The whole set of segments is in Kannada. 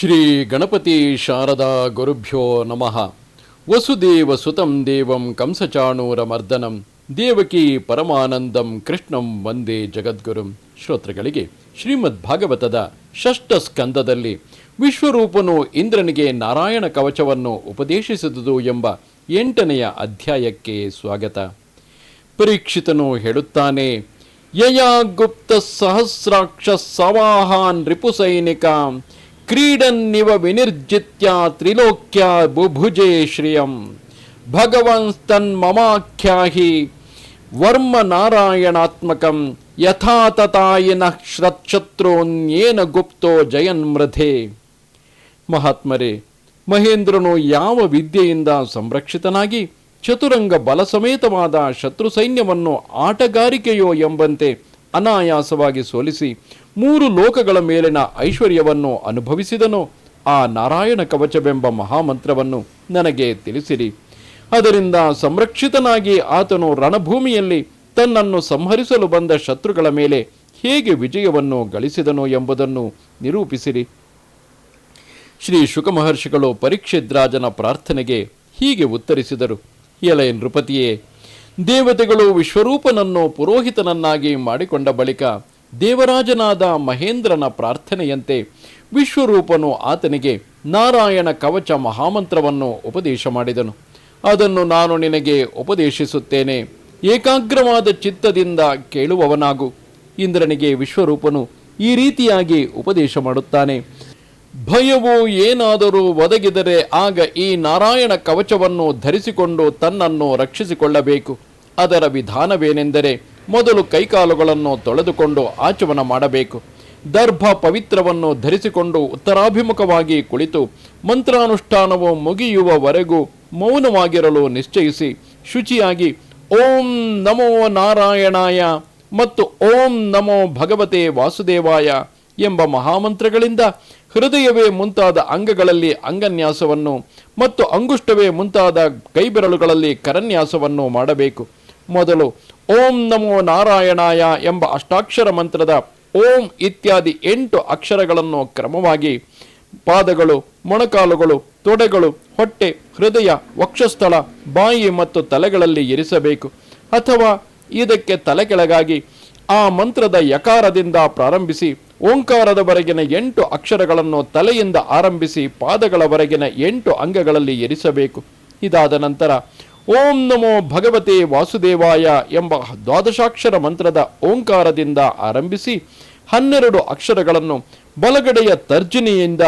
ಶ್ರೀ ಗಣಪತಿ ಶಾರದಾ ಗುರುಭ್ಯೋ ನಮಃ. ವಸುದೇವ ಸುತಂ ದೇವಂ ಕಂಸಚಾಣೂರ ಮರ್ದನಂ ದೇವಕಿ ಪರಮಾನಂದಂ ಕೃಷ್ಣಂ ವಂದೇ ಜಗದ್ಗುರುಂ. ಶ್ರೋತೃಗಳಿಗೆ ಶ್ರೀಮದ್ ಭಾಗವತದ ಷಷ್ಠ ಸ್ಕಂದದಲ್ಲಿ ವಿಶ್ವರೂಪನು ಇಂದ್ರನಿಗೆ ನಾರಾಯಣ ಕವಚವನ್ನು ಉಪದೇಶಿಸಿದುದು ಎಂಬ ಎಂಟನೆಯ ಅಧ್ಯಾಯಕ್ಕೆ ಸ್ವಾಗತ. ಪರೀಕ್ಷಿತನು ಹೇಳುತ್ತಾನೆ, ಯಯಾ ಗುಪ್ತ ಸಹಸ್ರಾಕ್ಷ ಸವಾಹಾನ್ ರಿಪುಸೈನಿಕ ಕ್ರೀಡನ್ನಿವ ವಿನಿರ್ಜಿತ್ಯ ತ್ರಿಲೋಕ್ಯ ಬುಭುಜೆ ಶ್ರಿಯಂ ಭಗವನ್ ತನ್ ಮಮಾಖ್ಯಾಹಿ ವರ್ಮ ನಾರಾಯಣಾತ್ಮಕಂ ಯಥಾ ತಥಾಯಿನ ಶತ್ರುನ್ಯೇನ ಗುಪ್ತೋ ಜಯನ್ಮೃಧೆ ಮಹಾತ್ಮರೇ ಮಹೇಂದ್ರನು ಯಾವ ವಿದ್ಯೆಯಿಂದ ಸಂರಕ್ಷಿತನಾಗಿ ಚತುರಂಗ ಬಲ ಸಮೇತವಾದ ಶತ್ರು ಸೈನ್ಯವನ್ನು ಆಟಗಾರಿಕೆಯೋ ಎಂಬಂತೆ ಅನಾಯಾಸವಾಗಿ ಸೋಲಿಸಿ ಮೂರು ಲೋಕಗಳ ಮೇಲಿನ ಐಶ್ವರ್ಯವನ್ನು ಅನುಭವಿಸಿದನು. ಆ ನಾರಾಯಣ ಕವಚವೆಂಬ ಮಹಾಮಂತ್ರವನ್ನು ನನಗೆ ತಿಳಿಸಿರಿ. ಅದರಿಂದ ಸಂರಕ್ಷಿತನಾಗಿ ಆತನು ರಣಭೂಮಿಯಲ್ಲಿ ತನ್ನನ್ನು ಸಂಹರಿಸಲು ಬಂದ ಶತ್ರುಗಳ ಮೇಲೆ ಹೇಗೆ ವಿಜಯವನ್ನು ಗಳಿಸಿದನೋ ಎಂಬುದನ್ನು ನಿರೂಪಿಸಿರಿ. ಶ್ರೀ ಶುಕಮಹರ್ಷಿಗಳು ಪರೀಕ್ಷಿದ್ರಾಜನ ಪ್ರಾರ್ಥನೆಗೆ ಹೀಗೆ ಉತ್ತರಿಸಿದರು. ಎಲೆ ನೃಪತಿಯೇ, ದೇವತೆಗಳು ವಿಶ್ವರೂಪನನ್ನು ಪುರೋಹಿತನನ್ನಾಗಿ ಮಾಡಿಕೊಂಡ ಬಳಿಕ ದೇವರಾಜನಾದ ಮಹೇಂದ್ರನ ಪ್ರಾರ್ಥನೆಯಂತೆ ವಿಶ್ವರೂಪನು ಆತನಿಗೆ ನಾರಾಯಣ ಕವಚ ಮಹಾಮಂತ್ರವನ್ನು ಉಪದೇಶ ಮಾಡಿದನು. ಅದನ್ನು ನಾನು ನಿನಗೆ ಉಪದೇಶಿಸುತ್ತೇನೆ. ಏಕಾಗ್ರವಾದ ಚಿತ್ತದಿಂದ ಕೇಳುವವನಾಗು. ಇಂದ್ರನಿಗೆ ವಿಶ್ವರೂಪನು ಈ ರೀತಿಯಾಗಿ ಉಪದೇಶ ಮಾಡುತ್ತಾನೆ. ಭಯವು ಏನಾದರೂ ಒದಗಿದರೆ ಆಗ ಈ ನಾರಾಯಣ ಕವಚವನ್ನು ಧರಿಸಿಕೊಂಡು ತನ್ನನ್ನು ರಕ್ಷಿಸಿಕೊಳ್ಳಬೇಕು. ಅದರ ವಿಧಾನವೇನೆಂದರೆ ಮೊದಲು ಕೈಕಾಲುಗಳನ್ನು ತೊಳೆದುಕೊಂಡು ಆಚಮನ ಮಾಡಬೇಕು. ದರ್ಭ ಪವಿತ್ರವನ್ನು ಧರಿಸಿಕೊಂಡು ಉತ್ತರಾಭಿಮುಖವಾಗಿ ಕುಳಿತು ಮಂತ್ರಾನುಷ್ಠಾನವು ಮುಗಿಯುವವರೆಗೂ ಮೌನವಾಗಿರಲು ನಿಶ್ಚಯಿಸಿ ಶುಚಿಯಾಗಿ ಓಂ ನಮೋ ನಾರಾಯಣಾಯ ಮತ್ತು ಓಂ ನಮೋ ಭಗವತೆ ವಾಸುದೇವಾಯ ಎಂಬ ಮಹಾಮಂತ್ರಗಳಿಂದ ಹೃದಯವೇ ಮುಂತಾದ ಅಂಗಗಳಲ್ಲಿ ಅಂಗನ್ಯಾಸವನ್ನು ಮತ್ತು ಅಂಗುಷ್ಟವೇ ಮುಂತಾದ ಕೈಬೆರಳುಗಳಲ್ಲಿ ಕರನ್ಯಾಸವನ್ನು ಮಾಡಬೇಕು. ಮೊದಲು ಓಂ ನಮೋ ನಾರಾಯಣಾಯ ಎಂಬ ಅಷ್ಟಾಕ್ಷರ ಮಂತ್ರದ ಓಂ ಇತ್ಯಾದಿ ಎಂಟು ಅಕ್ಷರಗಳನ್ನು ಕ್ರಮವಾಗಿ ಪಾದಗಳು, ಮೊಣಕಾಲುಗಳು, ತೊಡೆಗಳು, ಹೊಟ್ಟೆ, ಹೃದಯ, ವಕ್ಷಸ್ಥಳ, ಬಾಯಿ ಮತ್ತು ತಲೆಗಳಲ್ಲಿ ಇರಿಸಬೇಕು. ಅಥವಾ ಇದಕ್ಕೆ ತಲೆ ಕೆಳಗಾಗಿ ಆ ಮಂತ್ರದ ಯಕಾರದಿಂದ ಪ್ರಾರಂಭಿಸಿ ಓಂಕಾರದವರೆಗಿನ ಎಂಟು ಅಕ್ಷರಗಳನ್ನು ತಲೆಯಿಂದ ಆರಂಭಿಸಿ ಪಾದಗಳವರೆಗಿನ ಎಂಟು ಅಂಗಗಳಲ್ಲಿ ಇರಿಸಬೇಕು. ಇದಾದ ನಂತರ ಓಂ ನಮೋ ಭಗವತೆ ವಾಸುದೇವಾಯ ಎಂಬ ದ್ವಾದಶಾಕ್ಷರ ಮಂತ್ರದ ಓಂಕಾರದಿಂದ ಆರಂಭಿಸಿ ಹನ್ನೆರಡು ಅಕ್ಷರಗಳನ್ನು ಬಲಗಡೆಯ ತರ್ಜನಿಯಿಂದ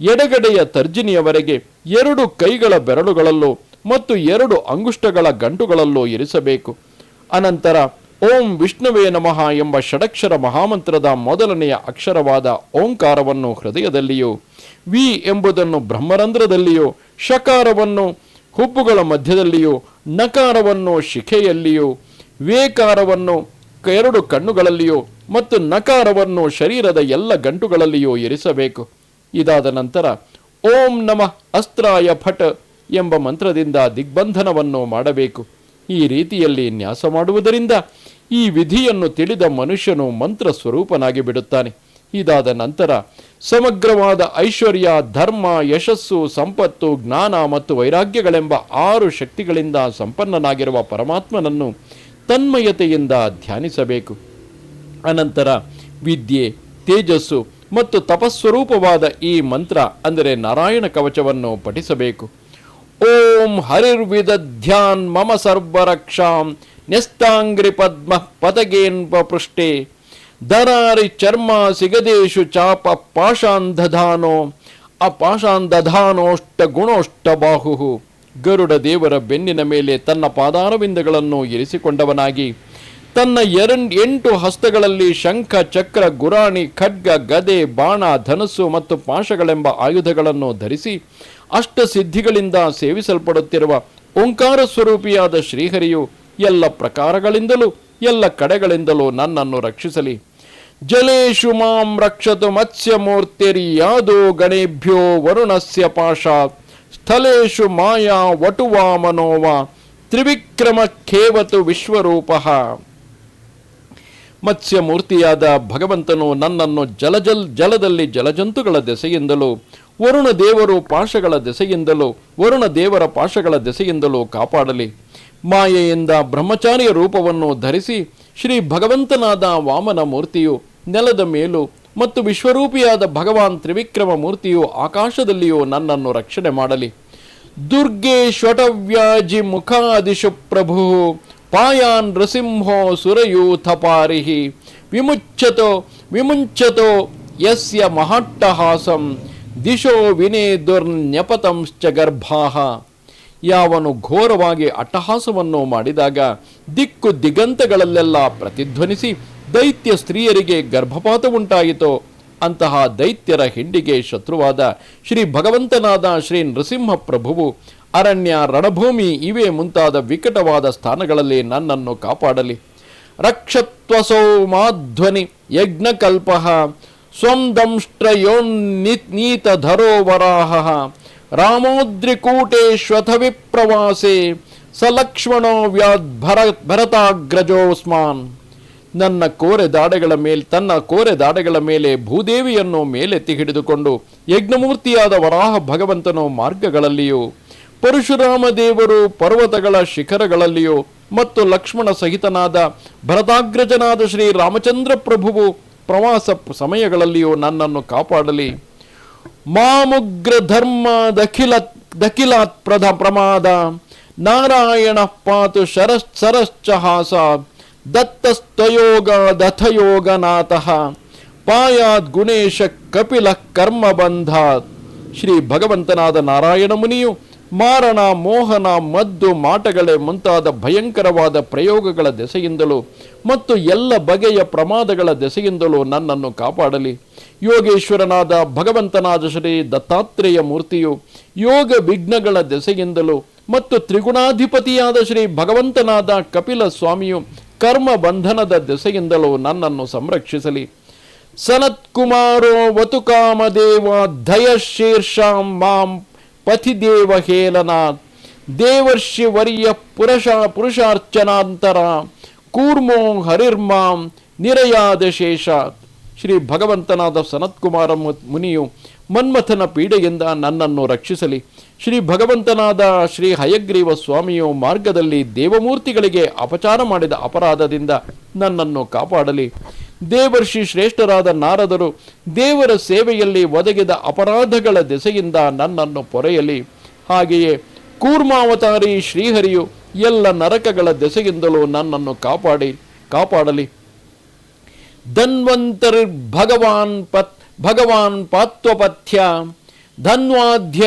ಎಡಗಡೆಯ ತರ್ಜನಿಯವರೆಗೆ ಎರಡು ಕೈಗಳ ಬೆರಳುಗಳಲ್ಲೂ ಮತ್ತು ಎರಡು ಅಂಗುಷ್ಟಗಳ ಗಂಟುಗಳಲ್ಲೂ ಇರಿಸಬೇಕು. ಅನಂತರ ಓಂ ವಿಷ್ಣುವೇ ನಮಃ ಎಂಬ ಷಡಕ್ಷರ ಮಹಾಮಂತ್ರದ ಮೊದಲನೆಯ ಅಕ್ಷರವಾದ ಓಂಕಾರವನ್ನು ಹೃದಯದಲ್ಲಿಯೂ, ವಿ ಎಂಬುದನ್ನು ಬ್ರಹ್ಮರಂಧ್ರದಲ್ಲಿಯೂ ಶಕಾರವನ್ನು ಹುಬ್ಬುಗಳ ಮಧ್ಯದಲ್ಲಿಯೂ, ನಕಾರವನ್ನು ಶಿಖೆಯಲ್ಲಿಯೂ ವೇಕಾರವನ್ನು ಎರಡು ಕಣ್ಣುಗಳಲ್ಲಿಯೂ ಮತ್ತು ನಕಾರವನ್ನು ಶರೀರದ ಎಲ್ಲ ಗಂಟುಗಳಲ್ಲಿಯೂ ಇರಿಸಬೇಕು. ಇದಾದ ನಂತರ, ಓಂ ನಮಃ ಅಸ್ತ್ರಾಯ ಫಟ್ ಎಂಬ ಮಂತ್ರದಿಂದ ದಿಗ್ಬಂಧನವನ್ನು ಮಾಡಬೇಕು. ಈ ರೀತಿಯಲ್ಲಿ ನ್ಯಾಸ ಮಾಡುವುದರಿಂದ ಈ ವಿಧಿಯನ್ನು ತಿಳಿದ ಮನುಷ್ಯನು ಮಂತ್ರ ಸ್ವರೂಪನಾಗಿ ಬಿಡುತ್ತಾನೆ. ಇದಾದ ನಂತರ ಸಮಗ್ರವಾದ ಐಶ್ವರ್ಯ, ಧರ್ಮ, ಯಶಸ್ಸು, ಸಂಪತ್ತು, ಜ್ಞಾನ ಮತ್ತು ವೈರಾಗ್ಯಗಳೆಂಬ ಆರು ಶಕ್ತಿಗಳಿಂದ ಸಂಪನ್ನನಾಗಿರುವ ಪರಮಾತ್ಮನನ್ನು ತನ್ಮಯತೆಯಿಂದ ಧ್ಯಾನಿಸಬೇಕು. ಅನಂತರ ವಿದ್ಯೆ, ತೇಜಸ್ಸು ಮತ್ತು ತಪಸ್ವರೂಪವಾದ ಈ ಮಂತ್ರ ಅಂದರೆ ನಾರಾಯಣ ಕವಚವನ್ನು ಪಠಿಸಬೇಕು. ಓಂ ಹರಿರ್ವಿದಧ್ಯಾನ್ ಮಮ ಸರ್ವರಕ್ಷಾಂ ನ್ಯಸ್ತಾಂಗ್ರಿ ಪದ್ಮ ಪದಗೇನ್ಪ ಪೃಷ್ಠೆ. ದರಾರಿ ಚರ್ಮ ಸಿಗದೇಶು ಚಾಪ ಪಾಷಾಂಧಧಾನೋ, ಅಪಾಷಾಂಧಧಾನೋಷ್ಟ ಗುಣೋಷ್ಟ ಬಾಹು ಗರುಡ ದೇವರ ಬೆನ್ನಿನ ಮೇಲೆ ತನ್ನ ಪಾದಾರವಿಂದಗಳನ್ನು ಇರಿಸಿಕೊಂಡವನಾಗಿ, ತನ್ನ ಎರನ್ ಎಂಟು ಹಸ್ತಗಳಲ್ಲಿ ಶಂಖ, ಚಕ್ರ, ಗುರಾಣಿ, ಖಡ್ಗ, ಗದೆ, ಬಾಣ, ಧನಸ್ಸು ಮತ್ತು ಪಾಶಗಳೆಂಬ ಆಯುಧಗಳನ್ನು ಧರಿಸಿ ಅಷ್ಟ ಸಿದ್ಧಿಗಳಿಂದ ಸೇವಿಸಲ್ಪಡುತ್ತಿರುವ ಓಂಕಾರ ಸ್ವರೂಪಿಯಾದ ಶ್ರೀಹರಿಯು ಎಲ್ಲ ಪ್ರಕಾರಗಳಿಂದಲೂ, ಎಲ್ಲ ಕಡೆಗಳಿಂದಲೂ ನನ್ನನ್ನು ರಕ್ಷಿಸಲಿ. ಜಲೇಶು ಮಾಂ ರಕ್ಷತು ಮತ್ಸ್ಯಮೂರ್ತಿರ್ಯಾದೋ ಗಣೇಭ್ಯೋ ವರುಣಸ್ಯ ಪಾಶಾ. ಸ್ಥಳೇಶು ಮಾಯಾ ವಟುವಾ ಮನೋವ. ತ್ರಿವಿಕ್ರಮ ಖೇವತು ವಿಶ್ವರೂಪ. ಮತ್ಸ್ಯಮೂರ್ತಿಯಾದ ಭಗವಂತನು ನನ್ನನ್ನು ಜಲಜಲ್ ಜಲದಲ್ಲಿ ಜಲಜಂತುಗಳ ದೆಸೆಯಿಂದಲೂ, ವರುಣ ದೇವರು ಪಾಶಗಳ ದೆಸೆಯಿಂದಲೂ, ವರುಣ ದೇವರ ಪಾಶಗಳ ದೆಸೆಯಿಂದಲೂ ಕಾಪಾಡಲಿ. ಮಾಯೆಯಿಂದ ಬ್ರಹ್ಮಚಾರಿಯ ರೂಪವನ್ನು ಧರಿಸಿ ಶ್ರೀ ಭಗವಂತನಾದ ವಾಮನ ಮೂರ್ತಿಯು ನೆಲದ ಮೇಲೂ ಮತ್ತು ವಿಶ್ವರೂಪಿಯಾದ ಭಗವಾನ್ ತ್ರಿವಿಕ್ರಮ ಮೂರ್ತಿಯು ಆಕಾಶದಲ್ಲಿಯೂ ನನ್ನನ್ನು ರಕ್ಷಣೆ ಮಾಡಲಿ. ದುರ್ಗೆ ಶ್ವಟವ್ಯಾಜಿ ಮುಖಾದಿಶು ಪ್ರಭು, ಪಾಯಾನ್ ನೃಸಿಂಹೋ ಸುರಯೂಥ ಪಾರಿಹಿ ವಿಮುಚ್ಚತೋ ವಿಮುಂಚತೋ, ಯಸ್ಯ ಮಹಟ್ಟಹಾಸಂ, ದಿಶೋ ವಿನೇ ದುರ್ನ್ಯಪತಂಶ್ಚ ಗರ್ಭಾಹ. ಯಾವನು ಘೋರವಾಗಿ ಅಟ್ಟಹಾಸವನ್ನು ಮಾಡಿದಾಗ ದಿಕ್ಕು ದಿಗಂತಗಳಲ್ಲೆಲ್ಲ ಪ್ರತಿಧ್ವನಿಸಿ ದೈತ್ಯ ಸ್ತ್ರೀಯರಿಗೆ ಗರ್ಭಪಾತ ಉಂಟಾಯಿತೋ ಅಂತಹ ದೈತ್ಯರ ಹಿಂಡಿಗೆ ಶತ್ರುವಾದ ಶ್ರೀ ಭಗವಂತನಾದ ಶ್ರೀ ನೃಸಿಂಹ ಪ್ರಭುವು ಅರಣ್ಯ ರಣಭೂಮಿ ಇವೇ ಮುಂತಾದ ವಿಕಟವಾದ ಸ್ಥಾನಗಳಲ್ಲಿ ನನ್ನನ್ನು ಕಾಪಾಡಲಿ. ರಕ್ಷತ್ವಸೌ ಮಾಧ್ವನಿ ಯಜ್ಞಕಲ್ಪ, ಸ್ವಂ ದಂಷ್ಟ್ರಯೋನ್ನೀತ ಧರೋವರಾಹ ರಾಮೋದ್ರಿಕೂಟೇಶ್ವಥ ವಿಪ್ರವಾಸೆ ಸಲಕ್ಷ್ಮಣೋ ವ್ಯಾದ್ ಭರ ಭರತಾಗ್ರಜೋಸ್ಮಾನ್. ನನ್ನ ಕೋರೆ ದಾಡೆಗಳ ಮೇಲೆ, ತನ್ನ ಕೋರೆ ದಾಡೆಗಳ ಮೇಲೆ ಭೂದೇವಿಯನ್ನು ಮೇಲೆತ್ತಿ ಹಿಡಿದುಕೊಂಡು ಯಜ್ಞಮೂರ್ತಿಯಾದ ವರಾಹ ಭಗವಂತನು ಮಾರ್ಗಗಳಲ್ಲಿಯೂ, ಪರಶುರಾಮ ದೇವರು ಪರ್ವತಗಳ ಶಿಖರಗಳಲ್ಲಿಯೂ ಮತ್ತು ಲಕ್ಷ್ಮಣ ಸಹಿತನಾದ ಭರತಾಗ್ರಜನಾದ ಶ್ರೀ ರಾಮಚಂದ್ರ ಪ್ರಭುವು ಪ್ರವಾಸ ಸಮಯಗಳಲ್ಲಿಯೂ ನನ್ನನ್ನು ಕಾಪಾಡಲಿ. ಮಾಮುಗ್ರ ಧರ್ಮ ದಖಿಲ, ದಖಿಲಾತ್ ಪ್ರಧ ಪ್ರಮಾದ, ನಾರಾಯಣ ಪಾತು ಶರಶ್ ಸರಶ್ಚಹಾಸ ದತ್ತಸ್ತಯೋಗ ದಥಯೋಗನಾಥ ಪಾಯಾದ್ ಗುಣೇಶ ಕಪಿಲ ಕರ್ಮ ಬಂಧಾತ್. ಶ್ರೀ ಭಗವಂತನಾದ ನಾರಾಯಣ ಮುನಿಯು ಮಾರಣ, ಮೋಹನ, ಮದ್ದು, ಮಾಟಗಳೇ ಮುಂತಾದ ಭಯಂಕರವಾದ ಪ್ರಯೋಗಗಳ ದೆಸೆಯಿಂದಲೂ ಮತ್ತು ಎಲ್ಲ ಬಗೆಯ ಪ್ರಮಾದಗಳ ದೆಸೆಯಿಂದಲೂ ನನ್ನನ್ನು ಕಾಪಾಡಲಿ. ಯೋಗೇಶ್ವರನಾದ ಭಗವಂತನಾದ ಶ್ರೀ ದತ್ತಾತ್ರೇಯ ಮೂರ್ತಿಯು ಯೋಗ ವಿಘ್ನಗಳ ದೆಸೆಯಿಂದಲೂ ಮತ್ತು ತ್ರಿಗುಣಾಧಿಪತಿಯಾದ ಶ್ರೀ ಭಗವಂತನಾದ ಕಪಿಲ ಸ್ವಾಮಿಯು ಕರ್ಮ ಬಂಧನದ ದೆಸೆಯಿಂದಲೂ ನನ್ನನ್ನು ಸಂರಕ್ಷಿಸಲಿ. ಸನತ್ಕುಮಾರೋ ವತುಕಾಮದೇವ ಧಯ ಶೀರ್ಷಾಂ ಮಾಂ ಪಥಿದೇವ ಹೇಲನಾಥ್ ದೇವರ್ಷಿ ವರ್ಯ ಪುರುಷ ಪುರುಷಾರ್ಚನಾಂತರ ಕೂರ್ಮೋ ಹರಿರ್ಮಾಂ ನಿರಯಾದ ಶೇಷಾತ್ ಶ್ರೀ ಭಗವಂತನಾದ ಸನತ್ಕುಮಾರ ಮುನಿಯು ಮನ್ಮಥನ ಪೀಡೆಯಿಂದ ನನ್ನನ್ನು ರಕ್ಷಿಸಲಿ. ಶ್ರೀ ಭಗವಂತನಾದ ಶ್ರೀ ಹಯಗ್ರೀವ ಸ್ವಾಮಿಯು ಮಾರ್ಗದಲ್ಲಿ ದೇವಮೂರ್ತಿಗಳಿಗೆ ಅಪಚಾರ ಮಾಡಿದ ಅಪರಾಧದಿಂದ ನನ್ನನ್ನು ಕಾಪಾಡಲಿ. ದೇವರ್ಷಿ ಶ್ರೇಷ್ಠರಾದ ನಾರದರು ದೇವರ ಸೇವೆಯಲ್ಲಿ ಒದಗಿದ ಅಪರಾಧಗಳ ದೆಸೆಯಿಂದ ನನ್ನನ್ನು ಪೊರೆಯಲಿ. ಹಾಗೆಯೇ ಕೂರ್ಮಾವತಾರಿ ಶ್ರೀಹರಿಯು ಎಲ್ಲ ನರಕಗಳ ದೆಸೆಯಿಂದಲೂ ನನ್ನನ್ನು ಕಾಪಾಡಿ, ಕಾಪಾಡಲಿ. ಧನ್ವಂತರ್ ಭಗವಾನ್ ಪತ್ ಭಗವಾನ್ ಪಾತ್ವಪಥ್ಯ ಧನ್ವಾಧ್ಯ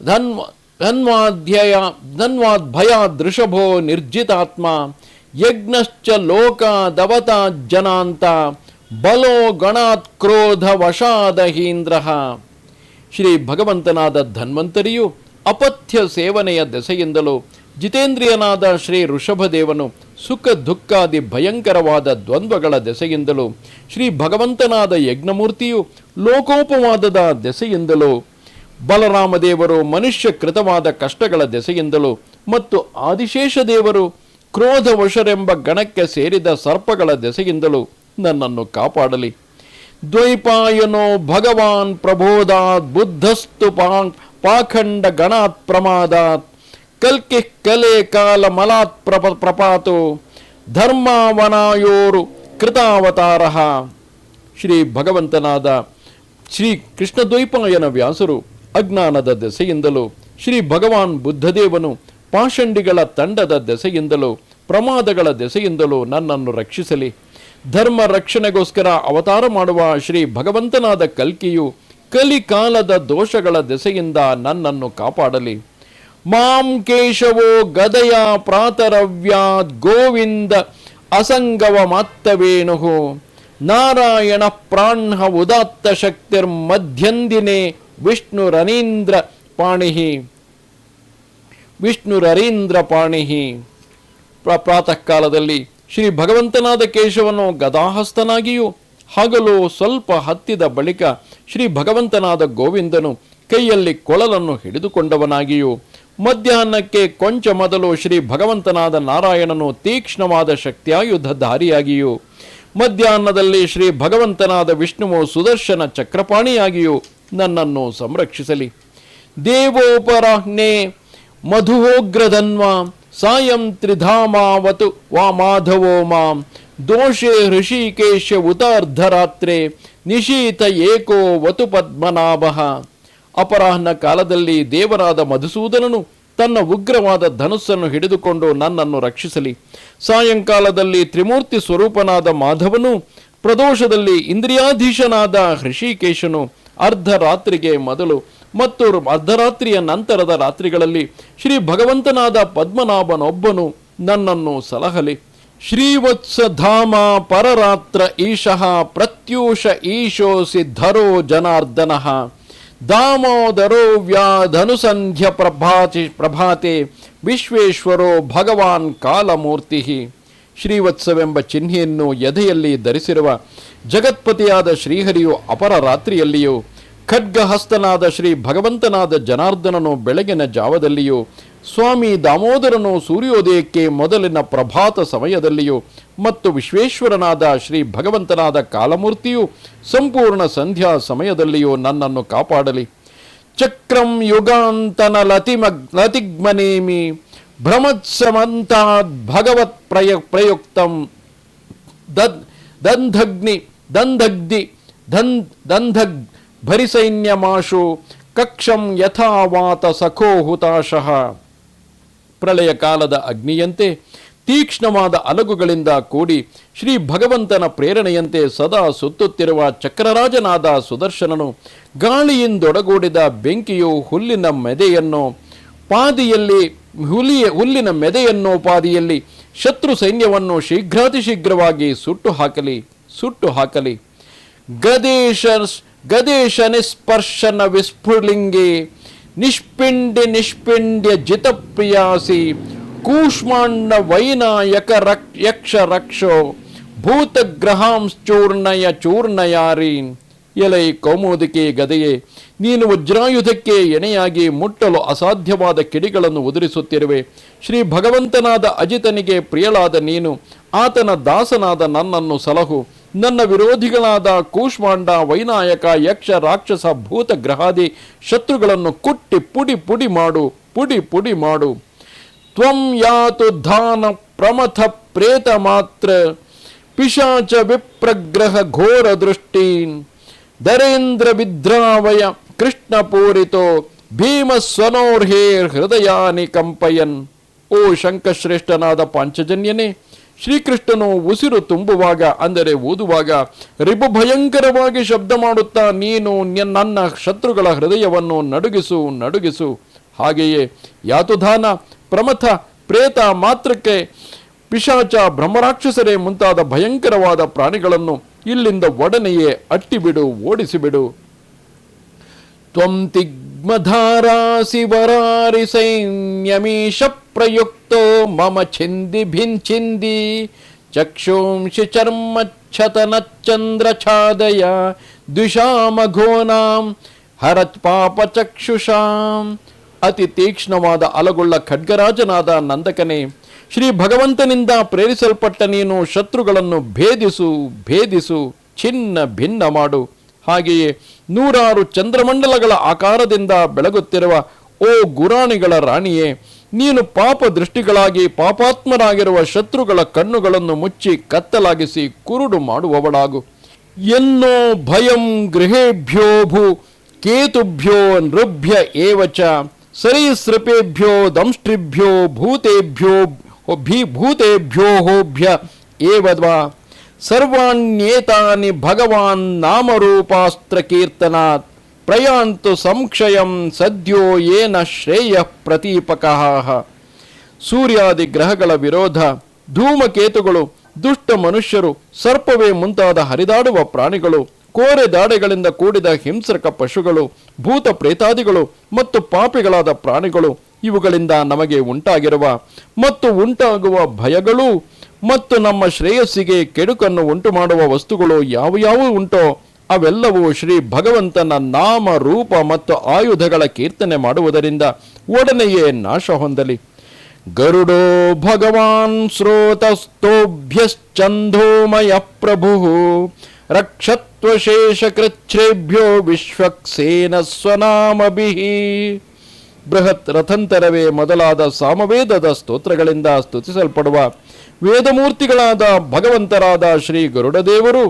ಧನ್ವ ಧನ್ವಾಧ್ಯಯ ಧನ್ವಾದ್ಭಯ ದೃಷಭೋ ನಿರ್ಜಿತಾತ್ಮ, ಯಜ್ಞಶ್ಚ ಲೋಕ ದವತ ಜನಾಂತ, ಬಲೋ ಗಣಾತ್ ಕ್ರೋಧ ವಶಾದಹೀಂದ್ರ. ಶ್ರೀ ಭಗವಂತನಾದ ಧನ್ವಂತರಿಯು ಅಪಥ್ಯ ಸೇವನೆಯ ದೆಸೆಯಿಂದಲೂ ಜಿತೇಂದ್ರಿಯನಾದ ಶ್ರೀ ಋಷಭದೇವನು ಸುಖ ದುಃಖಾದಿ ಭಯಂಕರವಾದ ದ್ವಂದ್ವಗಳ ದೆಸೆಯಿಂದಲೂ ಶ್ರೀ ಭಗವಂತನಾದ ಯಜ್ಞಮೂರ್ತಿಯು ಲೋಕೋಪವಾದದ ದೆಸೆಯಿಂದಲೂ ಬಲರಾಮದೇವರು ಮನುಷ್ಯ ಕೃತವಾದ ಕಷ್ಟಗಳ ದೆಸೆಯಿಂದಲೂ ಮತ್ತು ಆದಿಶೇಷ ದೇವರು ಕ್ರೋಧವಶರೆಂಬ ಗಣಕ್ಕೆ ಸೇರಿದ ಸರ್ಪಗಳ ದೆಸೆಯಿಂದಲೂ ನನ್ನನ್ನು ಕಾಪಾಡಲಿ. ದ್ವೈಪಾಯನೋ ಭಗವಾನ್ ಪ್ರಬೋಧಾತ್ ಬುದ್ಧಸ್ತು ಪಾ ಪಾಖಂಡ ಗಣಾತ್ ಪ್ರಮಾದಾತ್ ಕಲ್ಕಿ ಕಲೆ ಕಾಲ ಮಲಾತ್ ಪ್ರಪ ಪ್ರಪಾತು ಧರ್ಮಾವನಾಯೋರು ಕೃತಾವತಾರ. ಶ್ರೀ ಭಗವಂತನಾದ ಶ್ರೀ ಕೃಷ್ಣದ್ವೈಪಾಯನ ವ್ಯಾಸರು ಅಜ್ಞಾನದ ದೆಸೆಯಿಂದಲೂ, ಶ್ರೀ ಭಗವಾನ್ ಬುದ್ಧದೇವನು ಪಾಷಂಡಿಗಳ ತಂಡದ ದೆಸೆಯಿಂದಲೂ, ಪ್ರಮಾದಗಳ ದೆಸೆಯಿಂದಲೂ ನನ್ನನ್ನು ರಕ್ಷಿಸಲಿ. ಧರ್ಮ ರಕ್ಷಣೆಗೋಸ್ಕರ ಅವತಾರ ಮಾಡುವ ಶ್ರೀ ಭಗವಂತನಾದ ಕಲ್ಕಿಯು ಕಲಿಕಾಲದ ದೋಷಗಳ ದೆಸೆಯಿಂದ ನನ್ನನ್ನು ಕಾಪಾಡಲಿ. ಮಾಂ ಕೇಶವೋ ಗದಯ ಪ್ರಾತರವ್ಯಾದ್ ಗೋವಿಂದ ಅಸಂಗವ ಮಾತ್ತವೇಣು ನಾರಾಯಣ ಪ್ರಾಣ ಉದಾತ್ತ ಶಕ್ತಿರ್ ಮಧ್ಯಂದಿನೇ ವಿಷ್ಣುರನೀಂದ್ರ ಪಾಣಿಹಿ. ವಿಷ್ಣು ರರೀಂದ್ರ ಪಾಣಿಹಿ. ಪ್ರ ಪ್ರಾತಃ ಕಾಲದಲ್ಲಿ ಶ್ರೀ ಭಗವಂತನಾದ ಕೇಶವನು ಗದಾಹಸ್ತನಾಗಿಯೂ ಹಗಲು ಸ್ವಲ್ಪ ಹತ್ತಿದ ಬಳಿಕ ಶ್ರೀ ಭಗವಂತನಾದ ಗೋವಿಂದನು ಕೈಯಲ್ಲಿ ಕೊಳಲನ್ನು ಹಿಡಿದುಕೊಂಡವನಾಗಿಯೂ ಮಧ್ಯಾಹ್ನಕ್ಕೆ ಕೊಂಚ ಮೊದಲು ಶ್ರೀ ಭಗವಂತನಾದ ನಾರಾಯಣನು ತೀಕ್ಷ್ಣವಾದ ಶಕ್ತಿಯಾಯುಧಧಾರಿಯಾಗಿಯೂ ಮಧ್ಯಾಹ್ನದಲ್ಲಿ ಶ್ರೀ ಭಗವಂತನಾದ ವಿಷ್ಣುವು ಸುದರ್ಶನ ಚಕ್ರಪಾಣಿಯಾಗಿಯೂ ನನ್ನನ್ನು ಸಂರಕ್ಷಿಸಲಿ. ದೇವೋಪರಾಹ್ನೆ ಮಧುಹೋಗ್ರಧನ್ವ ಸಾಯಂ ತ್ರಿಧಾಮಾವತು ವಾ ಮಾಧವೋ ಮಾಂ. ದೋಷೆ ಹೃಷಿಕೇಶ ಉತಾರ್ಧರಾತ್ರೆ ನಿಶೀತ ಏಕೋ ವತು ಪದ್ಮನಾಭಃ. ಅಪರಾಹ್ನ ಕಾಲದಲ್ಲಿ ದೇವರಾದ ಮಧುಸೂದನನು ತನ್ನ ಉಗ್ರವಾದ ಧನುಸ್ಸನ್ನು ಹಿಡಿದುಕೊಂಡು ನನ್ನನ್ನು ರಕ್ಷಿಸಲಿ. ಸಾಯಂಕಾಲದಲ್ಲಿ ತ್ರಿಮೂರ್ತಿ ಸ್ವರೂಪನಾದ ಮಾಧವನು, ಪ್ರದೋಷದಲ್ಲಿ ಇಂದ್ರಿಯಾಧೀಶನಾದ ಹೃಷಿಕೇಶನು ಅರ್ಧರಾತ್ರಿಗೆ ಮೊದಲು ಮತ್ತು ಅರ್ಧರಾತ್ರಿಯ ನಂತರದ ರಾತ್ರಿಗಳಲ್ಲಿ ಶ್ರೀ ಭಗವಂತನಾದ ಪದ್ಮನಾಭನೊಬ್ಬನು ನನ್ನನ್ನು ಸಲಹಲಿ. ಶ್ರೀವತ್ಸಧಾಮ ಪರರಾತ್ರ ಈಶಃ ಪ್ರತ್ಯೂಷ ಈಶೋ ಸಿದ್ಧರೋ ಜನಾರ್ದನ. ದಾಮೋದರೋ ವ್ಯಾಧನುಸಂಧ್ಯ ಪ್ರಭಾತಿ ಪ್ರಭಾತೆ ವಿಶ್ವೇಶ್ವರೋ ಭಗವಾನ್ ಕಾಲಮೂರ್ತಿ. ಶ್ರೀವತ್ಸವೆಂಬ ಚಿಹ್ನೆಯನ್ನು ಎದೆಯಲ್ಲಿ ಧರಿಸಿರುವ ಜಗತ್ಪತಿಯಾದ ಶ್ರೀಹರಿಯು ಅಪರ ರಾತ್ರಿಯಲ್ಲಿಯೂ, ಖಡ್ಗಹಸ್ತನಾದ ಶ್ರೀ ಭಗವಂತನಾದ ಜನಾರ್ದನನು ಬೆಳಗಿನ ಜಾವದಲ್ಲಿಯೂ, ಸ್ವಾಮಿ ದಾಮೋದರನು ಸೂರ್ಯೋದಯಕ್ಕೆ ಮೊದಲಿನ ಪ್ರಭಾತ ಸಮಯದಲ್ಲಿಯೂ ಮತ್ತು ವಿಶ್ವೇಶ್ವರನಾದ ಶ್ರೀ ಭಗವಂತನಾದ ಕಾಲಮೂರ್ತಿಯು ಸಂಪೂರ್ಣ ಸಂಧ್ಯಾ ಸಮಯದಲ್ಲಿಯೂ ನನ್ನನ್ನು ಕಾಪಾಡಲಿ. ಚಕ್ರಂ ಯುಗಾಂತನ ಲತಿಮಗ್ ಲತಿಗ್ಮನೇಮಿ, ಭ್ರಮತ್ಸಮಂತಾದ್ ಭಗವತ್ ಪ್ರಯ ಪ್ರಯುಕ್ತಂ ದದ್, ದಂಧಗ್ನಿ ದಂಧಗ್ಧಿ ಧನ್ ದಂಧಗ್ ಭರಿಸೈನ್ಯಮಾಶು, ಕಕ್ಷಂ ಯಥಾವಾತ ಸಖೋ ಹುತಾಶಃ ಪ್ರಳಯ ಕಾಲದ ಅಗ್ನಿಯಂತೆ, ತೀಕ್ಷ್ಣವಾದ ಅಲಗುಗಳಿಂದ ಕೂಡಿ ಶ್ರೀ ಭಗವಂತನ ಪ್ರೇರಣೆಯಂತೆ ಸದಾ ಸುತ್ತುತ್ತಿರುವ ಚಕ್ರರಾಜನಾದ ಸುದರ್ಶನನು ಗಾಳಿಯಿಂದೊಡಗೂಡಿದ ಬೆಂಕಿಯು ಹುಲ್ಲಿನ ಮೆದೆಯನ್ನು ಪಾದಿಯಲ್ಲಿ ಹುಲಿಯ ಹುಲ್ಲಿನ ಮೆದೆಯನ್ನು ಪಾದಿಯಲ್ಲಿ ಶತ್ರು ಸೈನ್ಯವನ್ನು ಶೀಘ್ರಾತಿಶೀಘ್ರವಾಗಿ ಸುಟ್ಟು ಹಾಕಲಿ. ಸುಟ್ಟು ಹಾಕಲಿ. ಗದೇಶ ಗದೇಶ ನಿಸ್ಪರ್ಶನ ವಿಸ್ಫುಲಿಂಗಿ ನಿಷ್ಪಿಂಡಿ ನಿಷ್ಪಿಂಡ್ಯ ಜಿತಪ್ರಿಯಾಸಿ, ಕೂಷ್ಮಾಂಡ ವೈನಾಯಕ ರಕ್, ಯಕ್ಷ ರಕ್ಷೋ ಭೂತಗ್ರಹಾಂಶ್ಚೂರ್ಣಯ ಚೂರ್ಣಯಾರಿ. ಎಲೈ ಕೌಮೋದಿಕೆ ಗದೆಯೇ, ನೀನು ವಜ್ರಾಯುಧಕ್ಕೆ ಎಣೆಯಾಗಿ ಮುಟ್ಟಲು ಅಸಾಧ್ಯವಾದ ಕಿಡಿಗಳನ್ನು ಉದುರಿಸುತ್ತಿರುವೆ. ಶ್ರೀ ಭಗವಂತನಾದ ಅಜಿತನಿಗೆ ಪ್ರಿಯಳಾದ ನೀನು, ಆತನ ದಾಸನಾದ ನನ್ನನ್ನು ಸಲಹು. ನನ್ನ ವಿರೋಧಿಗಳಾದ ಕೂಷ್ಮಾಂಡ, ವೈನಾಯಕ, ಯಕ್ಷ, ರಾಕ್ಷಸ, ಭೂತ ಗ್ರಹಾದಿ ಶತ್ರುಗಳನ್ನು ಕುಟ್ಟಿ ಪುಡಿ ಪುಡಿ ಮಾಡು, ಪುಡಿ ಪುಡಿ ಮಾಡು. ತ್ವಂ ಯಾತು ಧಾನ ಪ್ರಮಥ ಪ್ರೇತ ಮಾತ್ರ, ಪಿಶಾಚ ವಿಪ್ರಗ್ರಹ ಘೋರ ದೃಷ್ಟೀನ್ ದರೇಂದ್ರ ವಿದ್ರಾವಯ ಕೃಷ್ಣ ಪೂರಿತೋ, ಭೀಮ ಸ್ವನೋರ್ಹೇರ್ ಹೃದಯಾನಿ ಕಂಪಯನ್. ಓ ಶಂಕಶ್ರೇಷ್ಠನಾದ ಪಾಂಚಜನ್ಯನೇ ಶ್ರೀಕೃಷ್ಣನು ಉಸಿರು ತುಂಬುವಾಗ, ಅಂದರೆ ಓದುವಾಗ ರಿಪು ಭಯಂಕರವಾಗಿ ಶಬ್ದ ಮಾಡುತ್ತಾ, ನೀನು ನನ್ನ ಶತ್ರುಗಳ ಹೃದಯವನ್ನು ನಡುಗಿಸು ನಡುಗಿಸು. ಹಾಗೆಯೇ ಯಾತುಧಾನ, ಪ್ರಮಥ, ಪ್ರೇತ ಮಾತ್ರಕ್ಕೆ ಪಿಶಾಚ, ಬ್ರಹ್ಮರಾಕ್ಷಸರೇ ಮುಂತಾದ ಭಯಂಕರವಾದ ಪ್ರಾಣಿಗಳನ್ನು ಇಲ್ಲಿಂದ ಒಡನೆಯೇ ಅಟ್ಟಿಬಿಡು, ಓಡಿಸಿಬಿಡು. ತ್ವಂ ತಿಗ್ಮಧಾರಾಸಿ ವರಾರಿ ಸೈನ್ಯಮೀಶ ಪ್ರಯುಕ್ತೋ ಮಮ ಛಿಂದಿ ಭಿಂಚಿಂದಿ ಚಕ್ಷುಂಶಿ ಚರ್ಮಚ್ಛತನಚ್ಚಂದ್ರಛಾದಯ ಚಂದ್ರ ಛಾದಯ ದ್ವಿಷಾಮಘೋನಾಂ ಹರತ್ ಪಾಪ ಚಕ್ಷುಷಾಂ. ಅತಿ ತೀಕ್ಷ್ಣವಾದ ಅಲಗುಳ್ಳ ಖಡ್ಗರಾಜನಾದ ನಂದಕನೇ, ಶ್ರೀ ಭಗವಂತನಿಂದ ಪ್ರೇರಿಸಲ್ಪಟ್ಟ ನೀನು ಶತ್ರುಗಳನ್ನು ಭೇದಿಸು ಭೇದಿಸು, ಛಿನ್ನ ಭಿನ್ನ ಮಾಡು. ಹಾಗೆಯೇ ನೂರಾರು ಚಂದ್ರಮಂಡಲಗಳ ಆಕಾರದಿಂದ ಬೆಳಗುತ್ತಿರುವ ಓ ಗುರಾಣಿಗಳ ರಾಣಿಯೇ, ನೀನು ಪಾಪ ದೃಷ್ಟಿಗಳಾಗಿ ಪಾಪಾತ್ಮರಾಗಿರುವ ಶತ್ರುಗಳ ಕಣ್ಣುಗಳನ್ನು ಮುಚ್ಚಿ ಕತ್ತಲಾಗಿಸಿ ಕುರುಡು ಮಾಡುವವಳಾಗು. ಎನ್ನೋ ಭಯಂ ಗೃಹೇಭ್ಯೋ ಭೂ ಕೇತುಭ್ಯೋ ನೃಭ್ಯ ಏವಚ ಸರೀಸೃಪೇಭ್ಯೋ ದಂಷ್ಟ್ರಿಭ್ಯೋ ಭೂತೇಭ್ಯೋ ಭೀ ಭೂತೇಭ್ಯೋ ಹೋಭ್ಯ ಏವದ್ವಾ ಸರ್ವಾಣ್ಯೇತಾನಿ ಭಗವಾನ್ ನಾಮರೂಪಾಸ್ತ್ರ ಕೀರ್ತನಾತ್ ಪ್ರಯಾಂತು ಸಂಕ್ಷಯಂ ಸದ್ಯೋ ಏನ ಶ್ರೇಯ ಪ್ರತೀಪಕಃ. ಸೂರ್ಯಾದಿ ಗ್ರಹಗಳ ವಿರೋಧ, ಧೂಮಕೇತುಗಳು, ದುಷ್ಟ ಮನುಷ್ಯರು, ಸರ್ಪವೇ ಮುಂತಾದ ಹರಿದಾಡುವ ಪ್ರಾಣಿಗಳು, ಕೋರೆ ದಾಡೆಗಳಿಂದ ಕೂಡಿದ ಹಿಂಸಕ ಪಶುಗಳು, ಭೂತ ಪ್ರೇತಾದಿಗಳು ಮತ್ತು ಪಾಪಿಗಳಾದ ಪ್ರಾಣಿಗಳು ಇವುಗಳಿಂದ ನಮಗೆ ಉಂಟಾಗಿರುವ ಮತ್ತು ಉಂಟಾಗುವ ಭಯಗಳು ಮತ್ತು ನಮ್ಮ ಶ್ರೇಯಸ್ಸಿಗೆ ಕೆಡುಕನ್ನು ಉಂಟು ಮಾಡುವ ವಸ್ತುಗಳು ಯಾವ ಯಾವ ಉಂಟೋ, ಅವೆಲ್ಲವೂ ಶ್ರೀ ಭಗವಂತನ ನಾಮ, ರೂಪ ಮತ್ತು ಆಯುಧಗಳ ಕೀರ್ತನೆ ಮಾಡುವುದರಿಂದ ಒಡನೆಯೇ ನಾಶ ಹೊಂದಲಿ. ಗರುಡೋ ಭಗವಾನ್ ಸ್ರೋತಸ್ತೋಭ್ಯಶ್ಚಂದೋಮಯ ಪ್ರಭು ರಕ್ಷತ್ವಶೇಷಕೃಚ್ಛ್ರೇಭ್ಯೋ ವಿಶ್ವಕ್ಸೇನ ಸ್ವನಾಮಭಿ. ಬೃಹತ್ ರಥಂತರವೇ ಮೊದಲಾದ ಸಾಮವೇದದ ಸ್ತೋತ್ರಗಳಿಂದ ಸ್ತುತಿಸಲ್ಪಡುವ ವೇದಮೂರ್ತಿಗಳಾದ ಭಗವಂತರಾದ ಶ್ರೀ ಗರುಡದೇವರು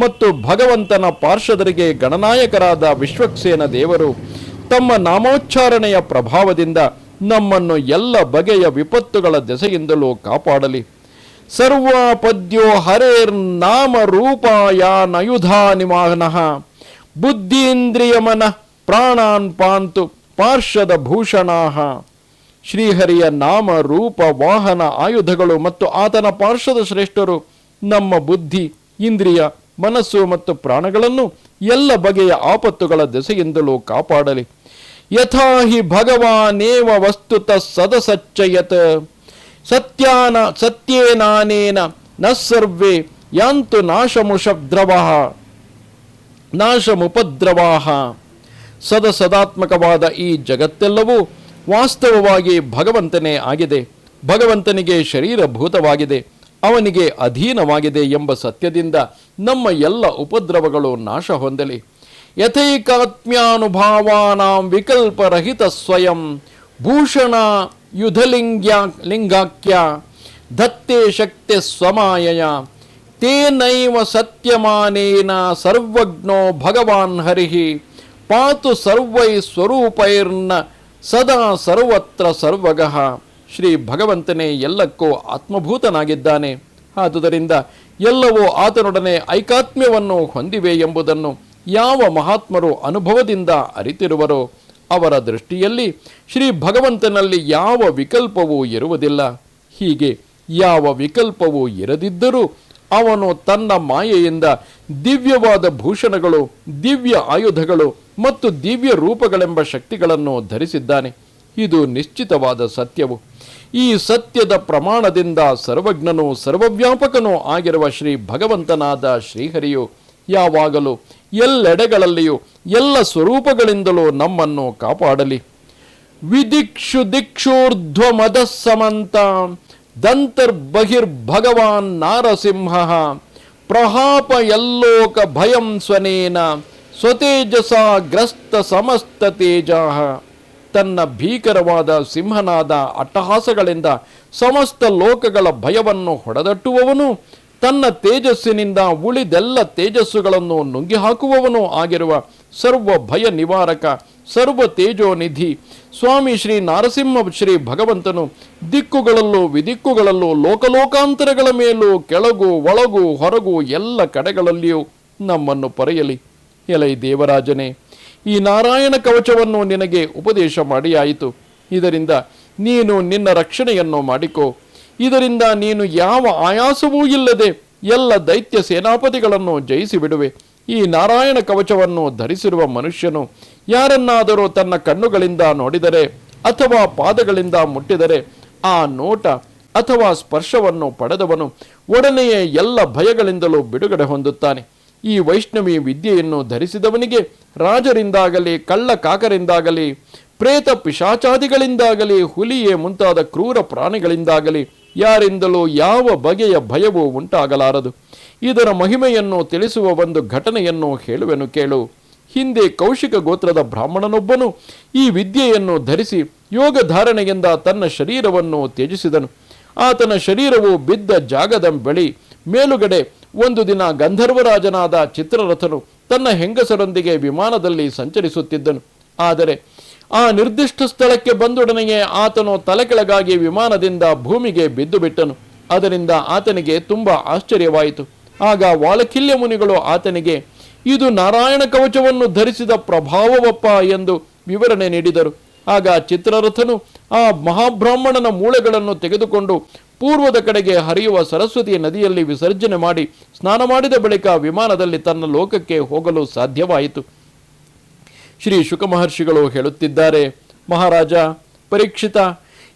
ಮತ್ತು ಭಗವಂತನ ಪಾರ್ಶ್ವದರಿಗೆ ಗಣನಾಯಕರಾದ ವಿಶ್ವಕ್ಸೇನ ದೇವರು ತಮ್ಮ ನಾಮೋಚ್ಚಾರಣೆಯ ಪ್ರಭಾವದಿಂದ ನಮ್ಮನ್ನು ಎಲ್ಲ ಬಗೆಯ ವಿಪತ್ತುಗಳ ದೆಸೆಯಿಂದಲೂ ಕಾಪಾಡಲಿ. ಸರ್ವಪದ್ಯೋ ಹರೇರ್ನಾಮ ರೂಪಾಯ ನಯುಧಾ ಬುದ್ಧೀಂದ್ರಿಯ ಮನಃ ಪ್ರಾಣಾನ್ ಪಾಂತು ಪಾರ್ಶ್ವದ ಭೂಷಣಾಹ. ಶ್ರೀಹರಿಯ ನಾಮ, ರೂಪ, ವಾಹನ, ಆಯುಧಗಳು ಮತ್ತು ಆತನ ಪಾರ್ಶ್ವದ ಶ್ರೇಷ್ಠರು ನಮ್ಮ ಬುದ್ಧಿ, ಇಂದ್ರಿಯ, ಮನಸ್ಸು ಮತ್ತು ಪ್ರಾಣಗಳನ್ನು ಎಲ್ಲ ಬಗೆಯ ಆಪತ್ತುಗಳ ದೆಸೆಯಿಂದಲೂ ಕಾಪಾಡಲಿ. ಯಥಾ ಹಿ ಭಗವಾನೇವ ವಸ್ತುತ ಸದಸಚ್ಚಯತ್. ಸತ್ಯಾನ, ಸತ್ಯೇನಾನೇನ ನ ಸರ್ವೇ ಯಾಂತು ನಾಶಮುಷದ್ರವ. ನಾಶಮುಪದ್ರವಾಹ ಸದಸದಾತ್ಮಕವಾದ ಈ ಜಗತ್ತೆಲ್ಲವೂ ವಾಸ್ತವವಾಗಿ ಭಗವಂತನೇ ಆಗಿದೆ. ಭಗವಂತನಿಗೆ ಶರೀರಭೂತವಾಗಿದೆ. ಅವನಿಗೆ ಅಧೀನವಾಗಿದೆ ಎಂಬ ಸತ್ಯದಿಂದ ನಮ್ಮ ಎಲ್ಲ ಉಪದ್ರವಗಳು ನಾಶ ಹೊಂದಲಿ. ಯಥೈಕಾತ್ಮ್ಯಾನುಭಾವಾನಾಂ ವಿಕಲ್ಪರಹಿತ ಸ್ವಯಂ ಭೂಷಣ ಯುಧಲಿಂಗ್ಯ ಲಿಂಗಾಕ್ಯ ದತ್ತೆ ಶಕ್ತಿ ಸ್ವಮಾಯಯ ತೇನೈವ ಸತ್ಯಮಾನೇನ ಸರ್ವಜ್ಞೋ ಭಗವಾನ್ ಹರಿಹಿ ಪಾತು ಸರ್ವೈ ಸ್ವರೂಪೈರ್ನ ಸದಾ ಸರ್ವತ್ರ ಸರ್ವಗಃ. ಶ್ರೀ ಭಗವಂತನೇ ಎಲ್ಲಕ್ಕೂ ಆತ್ಮಭೂತನಾಗಿದ್ದಾನೆ. ಆದುದರಿಂದ ಎಲ್ಲವೂ ಆತನೊಡನೆ ಐಕಾತ್ಮ್ಯವನ್ನು ಹೊಂದಿವೆ ಎಂಬುದನ್ನು ಯಾವ ಮಹಾತ್ಮರು ಅನುಭವದಿಂದ ಅರಿತಿರುವರೋ ಅವರ ದೃಷ್ಟಿಯಲ್ಲಿ ಶ್ರೀ ಭಗವಂತನಲ್ಲಿ ಯಾವ ವಿಕಲ್ಪವೂ ಇರುವುದಿಲ್ಲ. ಹೀಗೆ ಯಾವ ವಿಕಲ್ಪವೂ ಇರದಿದ್ದರೂ ಅವನು ತನ್ನ ಮಾಯೆಯಿಂದ ದಿವ್ಯವಾದ ಭೂಷಣಗಳು, ದಿವ್ಯ ಆಯುಧಗಳು ಮತ್ತು ದಿವ್ಯ ರೂಪಗಳೆಂಬ ಶಕ್ತಿಗಳನ್ನು ಧರಿಸಿದ್ದಾನೆ. ಇದು ನಿಶ್ಚಿತವಾದ ಸತ್ಯವು. ಈ ಸತ್ಯದ ಪ್ರಮಾಣದಿಂದ ಸರ್ವಜ್ಞನೂ ಸರ್ವವ್ಯಾಪಕನೂ ಆಗಿರುವ ಶ್ರೀ ಭಗವಂತನಾದ ಶ್ರೀಹರಿಯು ಯಾವಾಗಲೂ ಎಲ್ಲೆಡೆಗಳಲ್ಲಿಯೂ ಎಲ್ಲ ಸ್ವರೂಪಗಳಿಂದಲೂ ನಮ್ಮನ್ನು ಕಾಪಾಡಲಿ. ವಿದಿಕ್ಷು ದಿಕ್ಷೂರ್ಧ್ವಮದ ಸಮಂತ ದಂತರ್ಬಹಿರ್ಭಗವಾನ್ ನಾರಸಿಂಹ ಪ್ರಹಾಪ ಎಲ್ಲೋಕ ಭಯಂ ಸ್ವನೇನ ಸ್ವತೇಜಸ ಗ್ರಸ್ತ ಸಮಸ್ತ ತೇಜ. ತನ್ನ ಭೀಕರವಾದ ಸಿಂಹನಾದ ಅಟ್ಟಹಾಸಗಳಿಂದ ಸಮಸ್ತ ಲೋಕಗಳ ಭಯವನ್ನು ಹೊಡೆದಟ್ಟುವವನು, ತನ್ನ ತೇಜಸ್ಸಿನಿಂದ ಉಳಿದೆಲ್ಲ ತೇಜಸ್ಸುಗಳನ್ನು ನುಂಗಿ ಹಾಕುವವನು ಆಗಿರುವ ಸರ್ವ ಭಯ ನಿವಾರಕ ಸರ್ವ ತೇಜೋನಿಧಿ ಸ್ವಾಮಿ ಶ್ರೀ ನಾರಸಿಂಹ ಶ್ರೀ ಭಗವಂತನು ದಿಕ್ಕುಗಳಲ್ಲೂ ವಿದಿಕ್ಕುಗಳಲ್ಲೂ ಲೋಕಲೋಕಾಂತರಗಳ ಮೇಲೂ ಕೆಳಗು ಒಳಗು ಹೊರಗು ಎಲ್ಲ ಕಡೆಗಳಲ್ಲಿಯೂ ನಮ್ಮನ್ನು ಪರೆಯಲಿ. ಎಲೈ ದೇವರಾಜನೇ, ಈ ನಾರಾಯಣ ಕವಚವನ್ನು ನಿನಗೆ ಉಪದೇಶ ಮಾಡಿಯಾಯಿತು. ಇದರಿಂದ ನೀನು ನಿನ್ನ ರಕ್ಷಣೆಯನ್ನು ಮಾಡಿಕೋ. ಇದರಿಂದ ನೀನು ಯಾವ ಆಯಾಸವೂ ಇಲ್ಲದೆ ಎಲ್ಲ ದೈತ್ಯ ಸೇನಾಪತಿಗಳನ್ನು ಜಯಿಸಿ ಬಿಡುವೆ ಈ ನಾರಾಯಣ ಕವಚವನ್ನು ಧರಿಸಿರುವ ಮನುಷ್ಯನು ಯಾರನ್ನಾದರೂ ತನ್ನ ಕಣ್ಣುಗಳಿಂದ ನೋಡಿದರೆ ಅಥವಾ ಪಾದಗಳಿಂದ ಮುಟ್ಟಿದರೆ ಆ ನೋಟ ಅಥವಾ ಸ್ಪರ್ಶವನ್ನು ಪಡೆದವನು ಒಡನೆಯೇ ಎಲ್ಲ ಭಯಗಳಿಂದಲೂ ಬಿಡುಗಡೆ ಹೊಂದುತ್ತಾನೆ. ಈ ವೈಷ್ಣವಿ ವಿದ್ಯೆಯನ್ನು ಧರಿಸಿದವನಿಗೆ ರಾಜರಿಂದಾಗಲಿ ಕಳ್ಳ ಕಾಕರಿಂದಾಗಲಿ ಪ್ರೇತ ಪಿಶಾಚಾದಿಗಳಿಂದಾಗಲಿ, ಹುಲಿಯೇ ಮುಂತಾದ ಕ್ರೂರ ಪ್ರಾಣಿಗಳಿಂದಾಗಲಿ ಯಾರಿಂದಲೂ ಯಾವ ಬಗೆಯ ಭಯವೂ ಉಂಟಾಗಲಾರದು. ಇದರ ಮಹಿಮೆಯನ್ನು ತಿಳಿಸುವ ಒಂದು ಘಟನೆಯನ್ನು ಹೇಳುವೆನು ಕೇಳು. ಹಿಂದೆ ಕೌಶಿಕ ಗೋತ್ರದ ಬ್ರಾಹ್ಮಣನೊಬ್ಬನು ಈ ವಿದ್ಯೆಯನ್ನು ಧರಿಸಿ ಯೋಗ ಧಾರಣೆಯಿಂದ ತನ್ನ ಶರೀರವನ್ನು ತ್ಯಜಿಸಿದನು. ಆತನ ಶರೀರವು ಬಿದ್ದ ಜಾಗದ ಬಳಿ ಮೇಲುಗಡೆ ಒಂದು ದಿನ ಗಂಧರ್ವರಾಜನಾದ ಚಿತ್ರರಥನು ತನ್ನ ಹೆಂಗಸರೊಂದಿಗೆ ವಿಮಾನದಲ್ಲಿ ಸಂಚರಿಸುತ್ತಿದ್ದನು. ಆದರೆ ಆ ನಿರ್ದಿಷ್ಟ ಸ್ಥಳಕ್ಕೆ ಬಂದೊಡನೆಯೇ ಆತನು ತಲೆಕೆಳಗಾಗಿ ವಿಮಾನದಿಂದ ಭೂಮಿಗೆ ಬಿದ್ದು ಬಿಟ್ಟನು. ಅದರಿಂದ ಆತನಿಗೆ ತುಂಬ ಆಶ್ಚರ್ಯವಾಯಿತು. ಆಗ ವಾಲಕಿಲ್ಯ ಮುನಿಗಳು ಆತನಿಗೆ ಇದು ನಾರಾಯಣ ಕವಚವನ್ನು ಧರಿಸಿದ ಪ್ರಭಾವವಪ್ಪ ಎಂದು ವಿವರಣೆ ನೀಡಿದರು. ಆಗ ಚಿತ್ರರಥನು ಆ ಮಹಾಬ್ರಾಹ್ಮಣನ ಮೂಳೆಗಳನ್ನು ತೆಗೆದುಕೊಂಡು ಪೂರ್ವದ ಕಡೆಗೆ ಹರಿಯುವ ಸರಸ್ವತಿ ನದಿಯಲ್ಲಿ ವಿಸರ್ಜನೆ ಮಾಡಿ ಸ್ನಾನ ಮಾಡಿದ ಬಳಿಕ ವಿಮಾನದಲ್ಲಿ ತನ್ನ ಲೋಕಕ್ಕೆ ಹೋಗಲು ಸಾಧ್ಯವಾಯಿತು. ಶ್ರೀ ಶುಕ ಮಹರ್ಷಿಗಳು ಹೇಳುತ್ತಿದ್ದಾರೆ, ಮಹಾರಾಜ, ಪರೀಕ್ಷಿತ,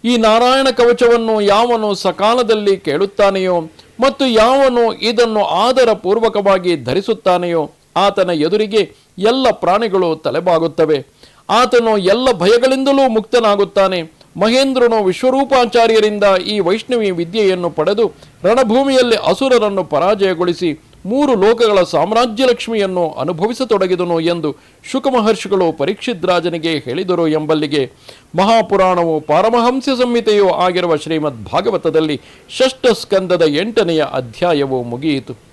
ಈ ನಾರಾಯಣ ಕವಚವನ್ನು ಯಾವನು ಸಕಾಲದಲ್ಲಿ ಕೇಳುತ್ತಾನೆಯೋ ಮತ್ತು ಯಾವನು ಇದನ್ನು ಆದರ ಪೂರ್ವಕವಾಗಿ ಧರಿಸುತ್ತಾನೆಯೋ ಆತನ ಎದುರಿಗೆ ಎಲ್ಲ ಪ್ರಾಣಿಗಳು ತಲೆಬಾಗುತ್ತವೆ. ಆತನು ಎಲ್ಲ ಭಯಗಳಿಂದಲೂ ಮುಕ್ತನಾಗುತ್ತಾನೆ. ಮಹೇಂದ್ರನು ವಿಶ್ವರೂಪಾಚಾರ್ಯರಿಂದ ಈ ವೈಷ್ಣವಿ ವಿದ್ಯೆಯನ್ನು ಪಡೆದು ರಣಭೂಮಿಯಲ್ಲಿ ಅಸುರರನ್ನು ಪರಾಜಯಗೊಳಿಸಿ ಮೂರು ಲೋಕಗಳ ಸಾಮ್ರಾಜ್ಯ ಲಕ್ಷ್ಮಿಯನ್ನು ಅನುಭವಿಸತೊಡಗಿದನು ಎಂದು ಶುಕ ಮಹರ್ಷಿಗಳು ಪರೀಕ್ಷಿದ್ರಾಜನಿಗೆ ಹೇಳಿದರು ಎಂಬಲ್ಲಿಗೆ. ಮಹಾಪುರಾಣವು ಪಾರಮಹಂಸ ಸಂಹಿತೆಯೂ ಆಗಿರುವ ಶ್ರೀಮದ್ ಭಾಗವತದಲ್ಲಿ ಷಷ್ಠ ಸ್ಕಂದದ ಎಂಟನೆಯ ಅಧ್ಯಾಯವು ಮುಗಿಯಿತು.